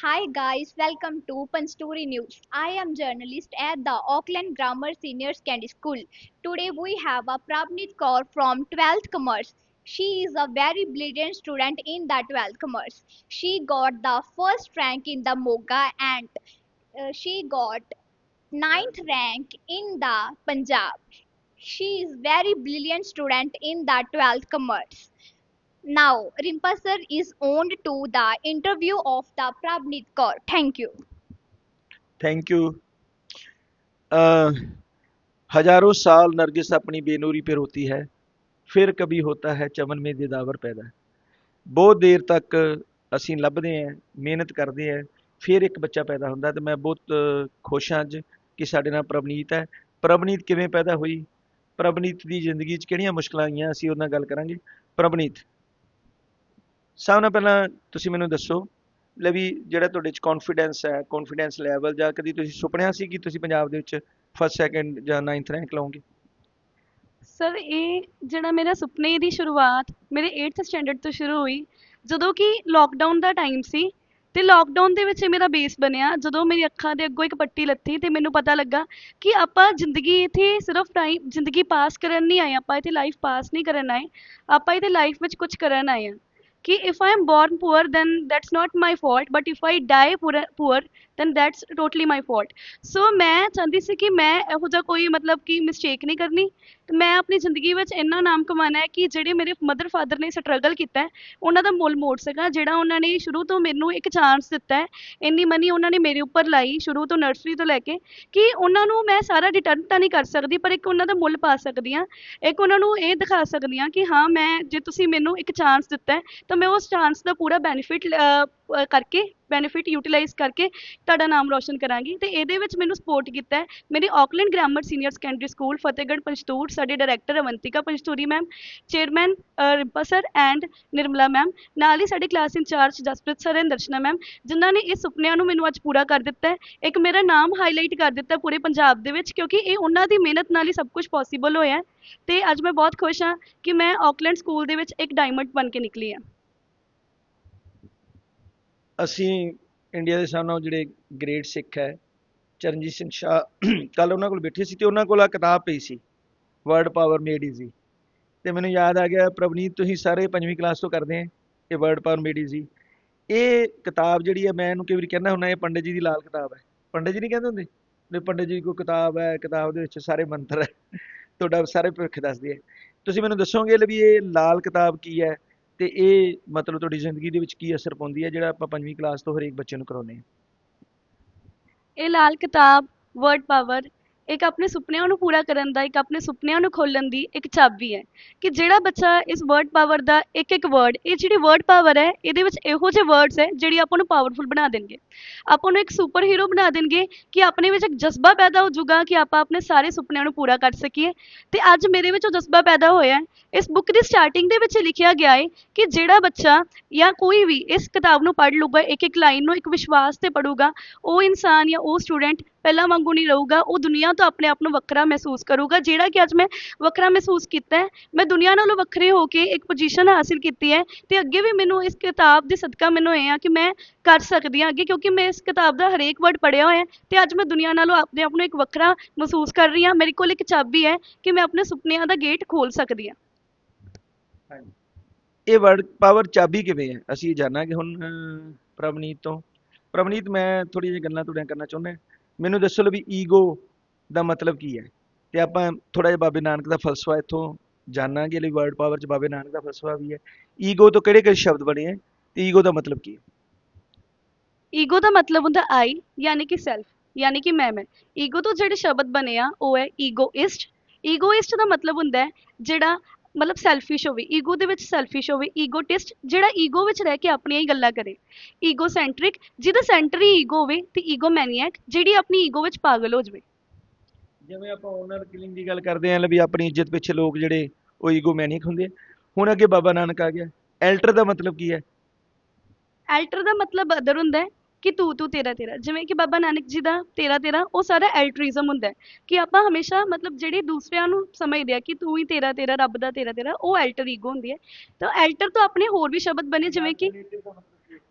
Hi guys, welcome to Panstory News. I am journalist at the Auckland Grammar Senior Secondary School. Today we have a Pravneet Kaur from 12th Commerce. She is a very brilliant student in the 12th Commerce. She got the first rank in the Moga and uh, she got ninth rank in the Punjab. She is very brilliant student in the 12th Commerce. Now, Rimpa sir is on to the interview of the Prabnit Kaur. Thank you. Thank you ਹਜ਼ਾਰੋं साल नरगिस अपनी बेनूरी पे रोती है फिर कभी होता है चमन में दिदावर पैदा। ਬਹੁਤ ਦੇਰ ਤੱਕ ਅਸੀਂ ਲੱਭਦੇ ਆਂ ਮਿਹਨਤ ਕਰਦੇ ਆਂ ਫਿਰ ਇੱਕ ਬੱਚਾ ਪੈਦਾ ਹੁੰਦਾ ਤੇ ਮੈਂ ਬਹੁਤ ਖੁਸ਼ ਹਾਂ ਅੱਜ ਕਿ ਸਾਡੇ ਨਾਲ ਪ੍ਰਭਨੀਤ ਹੈ ਪ੍ਰਭਨੀਤ ਕਿਵੇਂ ਪੈਦਾ ਹੋਈ ਪ੍ਰਭਨੀਤ ਦੀ ਜ਼ਿੰਦਗੀ 'ਚ ਕਿਹੜੀਆਂ ਮੁਸ਼ਕਲਾਂ ਆਈਆਂ ਅਸੀਂ ਉਹਨਾਂ ਨਾਲ ਗੱਲ ਕਰਾਂਗੇ ਪ੍ਰਭਨੀਤ ਸਭ ਨਾਲ ਪਹਿਲਾਂ ਤੁਸੀਂ ਮੈਨੂੰ ਦੱਸੋ ਲੈ ਵੀ ਜਿਹੜਾ ਤੁਹਾਡੇ 'ਚ ਕੌਨਫੀਡੈਂਸ ਹੈ ਕੌਨਫੀਡੈਂਸ ਲੈਵਲ ਜਾਂ ਕਦੀ ਤੁਸੀਂ ਸੁਪਨਿਆ ਸੀ ਕਿ ਤੁਸੀਂ ਪੰਜਾਬ ਦੇ ਵਿੱਚ ਫਸਟ ਸੈਕਿੰਡ ਜਾਂ ਨਾਈਨਥ ਰੈਂਕ ਲਓਗੇ? ਸਰ ਇਹ ਜਿਹੜਾ ਮੇਰਾ ਸੁਪਨੇ ਦੀ ਸ਼ੁਰੂਆਤ ਮੇਰੇ 8th ਸਟੈਂਡਰਡ ਤੋਂ ਸ਼ੁਰੂ ਹੋਈ, ਜਦੋਂ ਕਿ ਲੋਕਡਾਊਨ ਦਾ ਟਾਈਮ ਸੀ ਤੇ ਲੋਕਡਾਊਨ ਦੇ ਵਿੱਚ ਇਹ ਮੇਰਾ ਬੇਸ ਬਣਿਆ। ਜਦੋਂ ਮੇਰੀ ਅੱਖਾਂ ਦੇ ਅੱਗੋਂ ਇੱਕ ਪੱਟੀ ਲੱਥੀ ਤੇ ਮੈਨੂੰ ਪਤਾ ਲੱਗਾ ਕਿ ਆਪਾਂ ਜ਼ਿੰਦਗੀ ਇੱਥੇ ਸਿਰਫ ਟਾਈਮ ਜ਼ਿੰਦਗੀ ਪਾਸ ਕਰਨ ਨਹੀਂ ਆਏ, ਆਪਾਂ ਇੱਥੇ ਲਾਈਫ ਪਾਸ ਨਹੀਂ ਕਰਨ ਆਏ, ਆਪਾਂ ਇੱਥੇ ਲਾਈਫ ਵਿੱਚ ਕੁਝ ਕਰਨ ਆਏ ਹਾਂ ਕਿ if I am born poor then that's not my fault but if I die poor then that's totally my fault so ਮੈਂ ਚਾਹੁੰਦੀ ਸੀ ਕਿ ਮੈਂ ਇਹੋ ਜਿਹਾ ਕੋਈ ਮਤਲਬ ਕਿ ਮਿਸਟੇਕ ਨਹੀਂ ਕਰਨੀ ਤੇ ਮੈਂ ਆਪਣੀ ਜ਼ਿੰਦਗੀ ਵਿੱਚ ਇੰਨਾ ਨਾਮ ਕਮਾਉਣਾ ਹੈ ਕਿ ਜਿਹੜੇ ਮੇਰੇ ਮਦਰ ਫਾਦਰ ਨੇ ਸਟਰਗਲ ਕੀਤਾ ਹੈ ਉਹਨਾਂ ਦਾ ਮੁੱਲ ਮੋੜ ਸਕਾਂ ਜਿਹੜਾ ਉਹਨਾਂ ਨੇ ਸ਼ੁਰੂ ਤੋਂ ਮੈਨੂੰ ਇੱਕ ਚਾਂਸ ਦਿੱਤਾ ਹੈ ਇੰਨੀ ਮਨੀ ਉਹਨਾਂ ਨੇ ਮੇਰੇ ਉੱਪਰ ਲਾਈ ਸ਼ੁਰੂ ਤੋਂ ਨਰਸਰੀ ਤੋਂ ਲੈ ਕੇ ਕਿ ਉਹਨਾਂ ਨੂੰ ਮੈਂ ਸਾਰਾ ਰਿਟਰਨ ਤਾਂ ਨਹੀਂ ਕਰ ਸਕਦੀ ਪਰ ਇੱਕ ਉਹਨਾਂ ਦਾ ਮੁੱਲ ਪਾ ਸਕਦੀ ਹਾਂ ਇੱਕ ਉਹਨਾਂ ਨੂੰ ਇਹ ਦਿਖਾ ਸਕਦੀ ਹਾਂ ਕਿ ਹਾਂ ਮੈਂ ਜੇ ਤੁਸੀਂ ਮੈਨੂੰ ਇੱਕ ਚਾਂਸ ਦਿੱਤਾ ਹੈ ਤਾਂ ਮੈਂ ਉਸ ਚਾਂਸ ਦਾ ਪੂਰਾ ਬੈਨੀਫਿਟ ਕਰਕੇ ਬੈਨੀਫਿਟ ਯੂਟਿਲਾਈਜ਼ ਕਰਕੇ ਤੁਹਾਡਾ ਨਾਮ ਰੋਸ਼ਨ ਕਰਾਂਗੀ। ਤੇ ਇਹਦੇ ਵਿੱਚ ਮੈਨੂੰ ਸਪੋਰਟ ਕੀਤਾ ਹੈ ਮੇਰੀ Auckland grammar senior secondary school Fatehgarh Panjtoor ਸਾਡੇ director Avantika Panjtoori ma'am chairman Rimpa sir and Nirmala ma'am ਨਾਲ ਹੀ ਸਾਡੇ class incharge Jaspreet sir and Darshna ma'am ਜਿਨ੍ਹਾਂ ਨੇ ਇਸ ਸੁਪਨਿਆਂ ਨੂੰ ਮੈਨੂੰ ਅੱਜ ਪੂਰਾ ਕਰ ਦਿੱਤਾ ਇੱਕ ਮੇਰਾ ਨਾਮ ਹਾਈਲਾਈਟ ਕਰ ਦਿੱਤਾ ਪੂਰੇ ਪੰਜਾਬ ਦੇ ਵਿੱਚ, ਕਿਉਂਕਿ ਇਹ ਉਹਨਾਂ ਦੀ ਮਿਹਨਤ ਨਾਲ ਹੀ ਸਭ ਕੁਝ ਪੋਸੀਬਲ ਹੋਇਆ ਹੈ। ਤੇ ਅੱਜ ਮੈਂ ਬਹੁਤ ਖੁਸ਼ ਹਾਂ ਕਿ ਮੈਂ ਆਕਲੈਂਡ ਸਕੂਲ ਦੇ ਵਿੱਚ ਇੱਕ ਡਾਇਮੰਡ ਬਣ ਕੇ ਨਿਕਲੀ ਹਾਂ। ਅਸੀਂ ਇੰਡੀਆ ਦੇ ਸਾਹਮਣੇ ਜਿਹੜੇ ਗ੍ਰੇਟ ਸਿੱਖ ਹੈ, ਚਰਨਜੀਤ ਸਿੰਘ ਸ਼ਾਹ ਕੱਲ ਉਹਨਾਂ ਕੋਲ ਬੈਠੇ ਸੀ ਤੇ ਉਹਨਾਂ ਕੋਲ ਆ ਕਿਤਾਬ ਪਈ ਸੀ ਵਰਡ ਪਾਵਰ ਮੇਡ ਈਜ਼ੀ ਤੇ ਮੈਨੂੰ ਯਾਦ ਆ ਗਿਆ, ਪ੍ਰਵਨੀਤ ਤੁਸੀਂ ਸਾਰੇ ਪੰਜਵੀਂ ਕਲਾਸ ਤੋਂ ਕਰਦੇ ਆ ਇਹ ਵਰਡ ਪਾਵਰ ਮੇਡ ਈਜ਼ੀ ਇਹ ਕਿਤਾਬ ਜਿਹੜੀ ਹੈ, ਮੈਂ ਇਹਨੂੰ ਕਈ ਵਾਰੀ ਕਹਿੰਦਾ ਹੁੰਦਾ, ਇਹ ਪੰਡਿਤ ਜੀ ਦੀ ਲਾਲ ਕਿਤਾਬ ਹੈ। ਪੰਡਿਤ ਜੀ ਨਹੀਂ ਕਹਿੰਦੇ ਹੁੰਦੇ? ਵੀ ਪੰਡਿਤ ਜੀ ਕੋਲ ਕਿਤਾਬ ਹੈ, ਕਿਤਾਬ ਦੇ ਵਿੱਚ ਸਾਰੇ ਮੰਤਰ ਹੈ, ਤੁਹਾਡਾ ਸਾਰੇ ਭਵਿੱਖ ਦੱਸਦੀ ਹੈ। ਤੁਸੀਂ ਮੈਨੂੰ ਦੱਸੋਗੇ ਵੀ ਇਹ ਲਾਲ ਕਿਤਾਬ ਕੀ ਹੈ? ਤੇ ਇਹ ਮਤਲਬ ਤੁਹਾਡੀ ਜ਼ਿੰਦਗੀ ਦੇ ਵਿੱਚ ਕੀ ਅਸਰ ਪਾਉਂਦੀ ਹੈ, ਜਿਹੜਾ ਆਪਾਂ ਪੰਜਵੀਂ ਕਲਾਸ ਤੋਂ ਹਰੇਕ ਬੱਚੇ ਨੂੰ ਕਰਾਉਂਦੇ ਹਾਂ? ਇਹ ਲਾਲ ਕਿਤਾਬ ਵਰਡ ਪਾਵਰ ਇੱਕ ਆਪਣੇ ਸੁਪਨਿਆਂ ਨੂੰ ਪੂਰਾ ਕਰਨ ਦਾ, ਇੱਕ ਆਪਣੇ ਸੁਪਨਿਆਂ ਨੂੰ ਖੋਲਣ ਦੀ ਇੱਕ ਚਾਬੀ ਹੈ ਕਿ ਜਿਹੜਾ ਬੱਚਾ ਇਸ ਵਰਡ ਪਾਵਰ ਦਾ ਇੱਕ ਇੱਕ ਵਰਡ ਇਹ ਜਿਹੜੀ ਵਰਡ ਪਾਵਰ ਹੈ, ਇਹਦੇ ਵਿੱਚ ਇਹੋ ਜਿਹੇ ਵਰਡਸ ਹੈ ਜਿਹੜੀ ਆਪਾਂ ਨੂੰ ਪਾਵਰਫੁਲ ਬਣਾ ਦੇਣਗੇ। ਆਪਾਂ ਨੂੰ ਇੱਕ ਸੁਪਰ ਹੀਰੋ ਬਣਾ ਦੇਣਗੇ ਕਿ ਆਪਣੇ ਵਿੱਚ ਇੱਕ ਜਜ਼ਬਾ ਪੈਦਾ ਹੋ ਜਾਊਗਾ ਕਿ ਆਪਾਂ ਆਪਣੇ ਸਾਰੇ ਸੁਪਨਿਆਂ ਨੂੰ ਪੂਰਾ ਕਰ ਸਕੀਏ। ਤੇ ਅੱਜ ਮੇਰੇ ਵਿੱਚ ਉਹ ਜਜ਼ਬਾ ਪੈਦਾ ਹੋਇਆ ਇਸ ਬੁੱਕ ਦੀ ਸਟਾਰਟਿੰਗ ਦੇ ਵਿੱਚ ਲਿਖਿਆ ਗਿਆ ਹੈ ਕਿ ਜਿਹੜਾ ਬੱਚਾ ਜਾਂ ਕੋਈ ਵੀ ਇਸ ਕਿਤਾਬ ਨੂੰ ਪੜ੍ਹ ਲੂਗਾ ਇੱਕ ਇੱਕ ਲਾਈਨ ਨੂੰ ਇੱਕ ਵਿਸ਼ਵਾਸ ਤੇ ਪੜੂਗਾ ਉਹ ਇਨਸਾਨ ਜਾਂ ਉਹ ਸਟੂਡੈਂਟ ਪਹਿਲਾਂ ਵਾਂਗੂ ਨਹੀਂ ਰਹੂਗਾ, ਉਹ ਦੁਨੀਆ ਤੋਂ ਆਪਣੇ ਆਪ ਨੂੰ ਵੱਖਰਾ ਮਹਿਸੂਸ ਕਰੂਗਾ, ਜਿਹੜਾ ਕਿ ਅੱਜ ਮੈਂ ਵੱਖਰਾ ਮਹਿਸੂਸ ਕੀਤਾ ਹੈ। ਮੈਂ ਦੁਨੀਆ ਨਾਲੋਂ ਵੱਖਰੇ ਹੋ ਕੇ ਇੱਕ ਪੋਜੀਸ਼ਨ ਹਾਸਿਲ ਕੀਤੀ ਹੈ ਤੇ ਅੱਗੇ ਵੀ ਮੈਨੂੰ ਇਸ ਕਿਤਾਬ ਦੇ ਸਦਕਾ ਮੈਨੂੰ ਇਹ ਆ ਕਿ ਮੈਂ ਕਰ ਸਕਦੀ ਹਾਂ ਅੱਗੇ, ਕਿਉਂਕਿ ਮੈਂ ਇਸ ਕਿਤਾਬ ਦਾ ਹਰੇਕ ਵਰਡ ਪੜ੍ਹਿਆ ਹੋਇਆ ਹੈ ਤੇ ਅੱਜ ਮੈਂ ਦੁਨੀਆ ਨਾਲੋਂ ਆਪਣੇ ਆਪ ਨੂੰ ਇੱਕ ਵੱਖਰਾ ਮਹਿਸੂਸ ਕਰ ਰਹੀ ਹਾਂ। ਮੇਰੇ ਕੋਲ ਇੱਕ ਚਾਬੀ ਹੈ ਕਿ ਮੈਂ ਆਪਣੇ ਸੁਪਨਿਆਂ ਦਾ ਗੇਟ ਖੋਲ ਸਕਦੀ ਹਾਂ। ਇਹ ਵਰਡ ਪਾਵਰ ਚਾਬੀ ਕਿਵੇਂ ਹੈ? ਅਸੀਂ ਜਾਣਾਂਗੇ ਹੁਣ ਪ੍ਰਵਨੀਤ ਤੋਂ। ਪ੍ਰਵਨੀਤ, ਮੈਂ ਥੋੜੀ ਜਿਹੀ ਗੱਲਾਂ ਤੁਹਾਡੇ ਕਰਨਾ ਚਾਹੁੰਦਾ ਮੈਨੂੰ ਦੱਸੋ ਵੀ ਈਗੋ ਦਾ ਮਤਲਬ ਕੀ ਹੈ? ਤੇ ਆਪਾਂ ਥੋੜਾ ਜਿਹਾ ਬਾਬੇ ਨਾਨਕ ਦਾ ਫਲਸਫਾ ਇੱਥੋਂ ਜਾਣਾਂਗੇ ਲਈ ਵਰਡ ਪਾਵਰ ਚ ਬਾਬੇ ਨਾਨਕ ਦਾ ਫਲਸਫਾ ਵੀ ਹੈ। ਈਗੋ ਤੋਂ ਕਿਹੜੇ ਕਿਹੜੇ ਸ਼ਬਦ ਬਣੇ ਹੈ ਤੇ ਈਗੋ ਦਾ ਮਤਲਬ ਕੀ ਹੈ? ਈਗੋ ਦਾ ਮਤਲਬ ਹੁੰਦਾ ਆਈ ਯਾਨੀ ਕਿ ਸੈਲਫ ਯਾਨੀ ਕਿ ਮੈਂ ਮੈਂ ਈਗੋ ਤੋਂ ਜਿਹੜੇ ਸ਼ਬਦ ਬਣੇ ਆ, ਉਹ ਹੈ ਈਗੋਇਸਟ ਈਗੋਇਸਟ ਦਾ ਮਤਲਬ ਹੁੰਦਾ ਹੈ ਜਿਹੜਾ ਮਤਲਬ ਸੈਲਫਿਸ਼ ਹੋਵੇ ਈਗੋ ਦੇ ਵਿੱਚ ਸੈਲਫਿਸ਼ ਹੋਵੇ ਈਗੋਟਿਸਟ ਜਿਹੜਾ ਈਗੋ ਵਿੱਚ ਰਹਿ ਕੇ ਆਪਣੀਆਂ ਹੀ ਗੱਲਾਂ ਕਰੇ ਈਗੋਸੈਂਟ੍ਰਿਕ ਜਿਹਦਾ ਸੈਂਟਰ ਹੀ ਈਗੋ ਹੋਵੇ ਤੇ ਈਗੋਮੈਨੀਅਕ ਜਿਹੜੀ ਆਪਣੀ ਈਗੋ ਵਿੱਚ ਪਾਗਲ ਹੋ ਜਾਵੇ। ਜਿਵੇਂ ਆਪਾਂ ਓਨਰ ਕਿਲਿੰਗ ਦੀ ਗੱਲ ਕਰਦੇ ਆਂ ਵੀ ਆਪਣੀ ਇੱਜ਼ਤ ਪਿੱਛੇ ਲੋਕ ਜਿਹੜੇ ਉਹ ਈਗੋਮੈਨਿਕ ਹੁੰਦੇ ਆ। ਹੁਣ ਅੱਗੇ ਬਾਬਾ ਨਾਨਕ ਆ ਗਿਆ। ਐਲਟਰ ਦਾ ਮਤਲਬ ਕੀ ਹੈ? ਐਲਟਰ ਦਾ ਮਤਲਬ ਅਦਰ ਹੁੰਦਾ ਹੈ। ਕਿ ਤੂੰ ਤੂੰ ਤੇਰਾ ਤੇਰਾ। ਜਿਵੇਂ ਕਿ ਬਾਬਾ ਨਾਨਕ ਜੀ ਦਾ ਤੇਰਾ ਤੇਰਾ ਉਹ ਸਾਰਾ ਐਲਟਰਿਜ਼ਮ ਹੁੰਦਾ ਕਿ ਆਪਾਂ ਹਮੇਸ਼ਾ ਮਤਲਬ ਜਿਹੜੇ ਦੂਸਰਿਆਂ ਨੂੰ ਸਮਝਦੇ ਆ ਕਿ ਤੂੰ ਹੀ ਤੇਰਾ ਤੇਰਾ ਰੱਬ ਦਾ ਤੇਰਾ ਤੇਰਾ ਉਹ ਐਲਟਰ ਈਗੋ ਹੁੰਦੀ ਹੈ। ਤਾਂ ਐਲਟਰ ਤੋਂ ਆਪਣੇ ਹੋਰ ਵੀ ਸ਼ਬਦ ਬਨੇ ਜਿਵੇਂ ਕਿ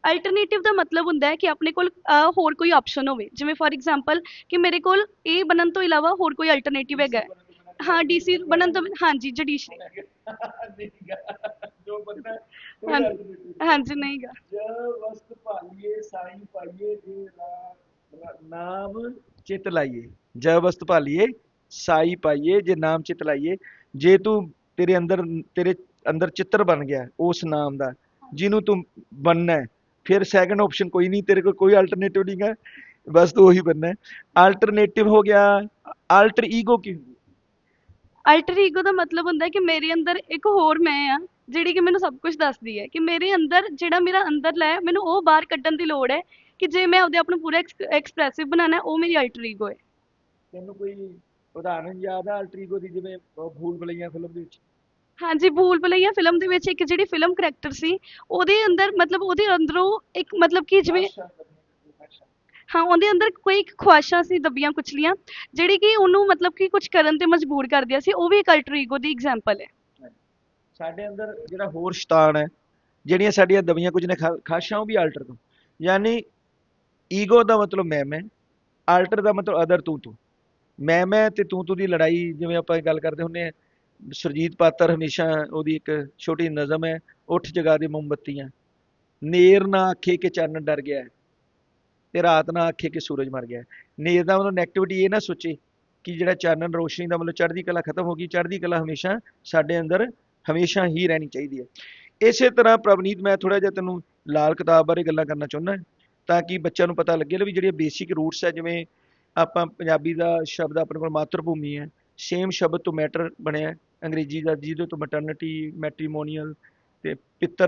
ਅਲਟਰਨੇਟਿਵ ਦਾ ਮਤਲਬ ਹੁੰਦਾ ਹੈ ਕਿ ਆਪਣੇ ਕੋਲ ਹੋਰ ਕੋਈ ਆਪਸ਼ਨ ਹੋਵੇ। ਜਿਵੇਂ ਫੋਰ ਐਗਜ਼ਾਮਪਲ ਕਿ ਮੇਰੇ ਕੋਲ ਇਹ ਬਣਨ ਤੋਂ ਇਲਾਵਾ ਹੋਰ ਕੋਈ ਅਲਟਰਨੇਟਿਵ ਹੈਗਾ ਹੈ। ਡੀਸੀ ਬਣਨ ਤੋਂ ਹਾਂਜੀ ਜੁਡੀਸ਼ਰੀ ਜੋ ਬੰਦਾ ਹਾਂਜੀ ਨਹੀਂਗਾ। ਭਾਲੀਏ ਸਾਈ ਪਾਈਏ, ਜੇ ਨਾਮ ਚਿਤ ਲਾਈਏ। ਜ ਵਸਤ ਭਾਲੀਏ, ਸਾਈ ਪਾਈਏ, ਜੇ ਨਾਮ ਚਿਤ ਲਾਈਏ। ਜੇ ਤੂੰ ਤੇਰੇ ਅੰਦਰ ਤੇਰੇ ਅੰਦਰ ਚਿੱਤਰ ਬਣ ਗਿਆ, ਉਸ ਨਾਮ ਦਾ, ਜਿਹਨੂੰ ਤੂੰ ਬਣਨਾ ਫਿਰ ਸੈਕੰਡ ਆਪਸ਼ਨ ਕੋਈ ਨਹੀਂ, ਤੇਰੇ ਕੋਲ ਕੋਈ ਅਲਟਰਨੇਟਿਵ ਨਹੀਂ ਹੈ ਬਸ ਤੂੰ ਉਹੀ ਬਣਨਾ ਅਲਟਰਨੇਟਿਵ ਹੋ ਗਿਆ ਅਲਟਰ ਈਗੋ ਕੀ ਹੁੰਦੀ ਅਲਟਰ ਈਗੋ ਦਾ ਮਤਲਬ ਹੁੰਦਾ ਕਿ ਮੇਰੇ ਅੰਦਰ ਇੱਕ ਹੋਰ ਮੈਂ ਆ। ਜਿਹੜੀ ਕਿ ਮੈਨੂੰ ਸਭ ਕੁਝ ਦੱਸਦੀ ਹੈ ਕਿ ਮੇਰੇ ਅੰਦਰ ਜਿਹੜਾ ਮੇਰਾ ਅੰਦਰ ਹੈ ਮੈਨੂੰ ਉਹ ਬਾਹਰ ਕੱਢਣ ਦੀ ਲੋੜ ਹੈ ਕਿ ਜੇ ਮੈਂ ਆਪਦੇ ਆਪ ਨੂੰ ਪੂਰਾ ਐਕਸਪ੍ਰੈਸਿਵ ਬਣਾਉਣਾ ਹੈ, ਉਹ ਮੇਰੀ ਅਲਟਰ ਈਗੋ ਹੈ। ਤੈਨੂੰ ਕੋਈ ਉਦਾਹਰਨ ਯਾਦ ਆ ਅਲਟਰ ਈਗੋ ਦੀ ਜਿਵੇਂ ਭੂਲ ਭੁਲਈਆ ਫਿਲਮ ਦੇ ਵਿੱਚ? ਹਾਂਜੀ ਭੂਲ ਭੁਲਈਆ ਫਿਲਮ ਦੇ ਵਿੱਚ ਇੱਕ ਜਿਹੜੀ ਫਿਲਮ ਕਰੈਕਟਰ ਸੀ ਉਹਦੇ ਅੰਦਰ ਮਤਲਬ ਉਹਦੇ ਅੰਦਰੋਂ ਇੱਕ ਮਤਲਬ ਕਿ ਜਿਵੇਂ ਹਾਂ ਉਹਦੇ ਅੰਦਰ ਕੋਈ ਇੱਕ ਖੁਆਇਸ਼ਾਂ ਸੀ ਦੱਬੀਆਂ ਕੁਚਲੀਆਂ ਜਿਹੜੀ ਕਿ ਉਹਨੂੰ ਮਤਲਬ ਕਿ ਕੁਝ ਕਰਨ ਤੇ ਮਜਬੂਰ ਕਰਦੀਆਂ ਸੀ ਉਹ ਵੀ ਇੱਕ ਅਲਟਰ ਈਗੋ ਦੀ ਐਗਜ਼ਾਮਪਲ ਹੈ। ਸਾਡੇ ਅੰਦਰ ਜਿਹੜਾ ਹੋਰ ਸ਼ੈਤਾਨ ਹੈ, ਜਿਹੜੀਆਂ ਸਾਡੀਆਂ ਦਬੀਆਂ ਕੁਝ ਨੇ ਖਾ- ਖਾਸ਼ਾਂ, ਉਹ ਵੀ ਆਲਟਰ ਤੋਂ। ਯਾਨੀ ਈਗੋ ਦਾ ਮਤਲਬ ਮੈਂ ਮੈਂ ਆਲਟਰ ਦਾ ਮਤਲਬ ਅਦਰ ਤੂੰ ਤੂੰ। ਮੈਂ ਮੈਂ ਤੇ ਤੂੰ ਤੂੰ ਦੀ ਲੜਾਈ, ਜਿਵੇਂ ਆਪਾਂ ਗੱਲ ਕਰਦੇ ਹੁੰਦੇ ਆ ਸੁਰਜੀਤ ਪਾਤਰ ਹਮੇਸ਼ਾ ਉਹਦੀ ਇੱਕ ਛੋਟੀ ਨਜ਼ਮ ਹੈ, ਉੱਠ ਜਗਾ ਦੇ ਮੋਮਬੱਤੀਆਂ। ਨੇਰ ਨਾ ਆਖੇ ਕਿ ਚੰਨ ਡਰ ਗਿਆ ਹੈ, ਤੇ ਰਾਤ ਨਾ ਆਖੇ ਕਿ ਸੂਰਜ ਮਰ ਗਿਆ ਨੇਰ ਦਾ ਮਤਲਬ ਨੈਗੇਟਿਵਿਟੀ ਇਹ ਨਾ ਸੋਚੇ ਕਿ ਜਿਹੜਾ ਚਾਨਣ ਰੋਸ਼ਨੀ ਦਾ ਮਤਲਬ ਚੜ੍ਹਦੀ ਕਲਾ ਖਤਮ ਹੋ ਗਈ, ਚੜ੍ਹਦੀ ਕਲਾ ਹਮੇਸ਼ਾ ਸਾਡੇ ਅੰਦਰ ਹਮੇਸ਼ਾ ਹੀ ਰਹਿਣੀ ਚਾਹੀਦੀ ਹੈ। ਇਸੇ ਤਰ੍ਹਾਂ ਪ੍ਰਵਨੀਤ, ਮੈਂ ਥੋੜਾ ਜਿਹਾ ਤੈਨੂੰ ਲਾਲ ਕਿਤਾਬ ਬਾਰੇ ਗੱਲਾਂ ਕਰਨਾ ਚਾਹੁੰਦਾ ਤਾਂ ਕਿ ਬੱਚਿਆਂ ਨੂੰ ਪਤਾ ਲੱਗੇ ਵੀ ਜਿਹੜੀਆਂ ਬੇਸਿਕ ਰੂਟਸ ਹੈ, ਜਿਵੇਂ ਆਪਾਂ ਪੰਜਾਬੀ ਦਾ ਸ਼ਬਦ ਆਪਣੇ ਕੋਲ ਮਾਤਰ ਭੂਮੀ ਹੈ ਸੇਮ ਸ਼ਬਦ ਤੋਂ ਮੈਟਰ ਬਣਿਆ ਅੰਗਰੇਜ਼ੀ ਦਾ ਜਿਹਦੇ ਤੋਂ ਮੈਟਰਨਿਟੀ ਮੈਟਰੀਮੋਨੀਅਲ ਤੇ ਪਿੱਤਰ